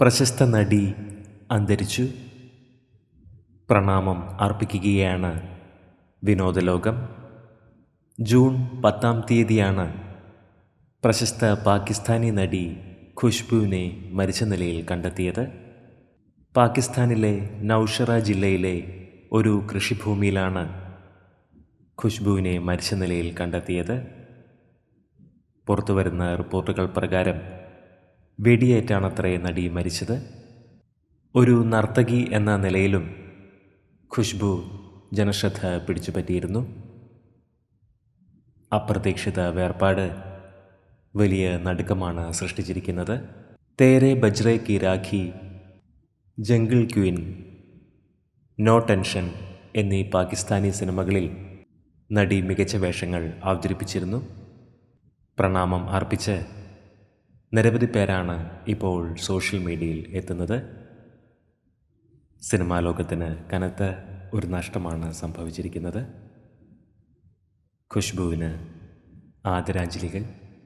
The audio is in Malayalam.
പ്രശസ്ത നടി അന്തരിച്ചു. പ്രണാമം അർപ്പിക്കുകയാണ് വിനോദലോകം. ജൂൺ പത്താം തീയതിയാണ് പ്രശസ്ത പാകിസ്ഥാനി നടി ഖുഷ്ബുവിനെ മരിച്ച നിലയിൽ കണ്ടെത്തിയത്. പാകിസ്ഥാനിലെ നൌഷറ ജില്ലയിലെ ഒരു കൃഷിഭൂമിയിലാണ് ഖുഷ്ബുവിനെ മരിച്ച നിലയിൽ കണ്ടെത്തിയത്. പുറത്തുവരുന്ന റിപ്പോർട്ടുകൾ പ്രകാരം വെടിയേറ്റാണത്രേ നടി മരിച്ചത്. ഒരു നർത്തകി എന്ന നിലയിലും ഖുഷ്ബു ജനശ്രദ്ധ പിടിച്ചുപറ്റിയിരുന്നു. അപ്രതീക്ഷിത വേർപാട് വലിയ നടുക്കമാണ് സൃഷ്ടിച്ചിരിക്കുന്നത്. Tere Bajre ki Rakhi Jungle Queen No Tension എന്നീ പാകിസ്ഥാനി സിനിമകളിൽ നടി മികച്ച വേഷങ്ങൾ അവതരിപ്പിച്ചിരുന്നു. പ്രണാമം അർപ്പിച്ച് നിരവധി പേരാണ് ഇപ്പോൾ സോഷ്യൽ മീഡിയയിൽ എത്തുന്നത്. സിനിമാ ലോകത്തിന് കനത്ത ഒരു നഷ്ടമാണ് സംഭവിച്ചിരിക്കുന്നത്. ഖുഷ്ബുവിന് ആദരാഞ്ജലികൾ.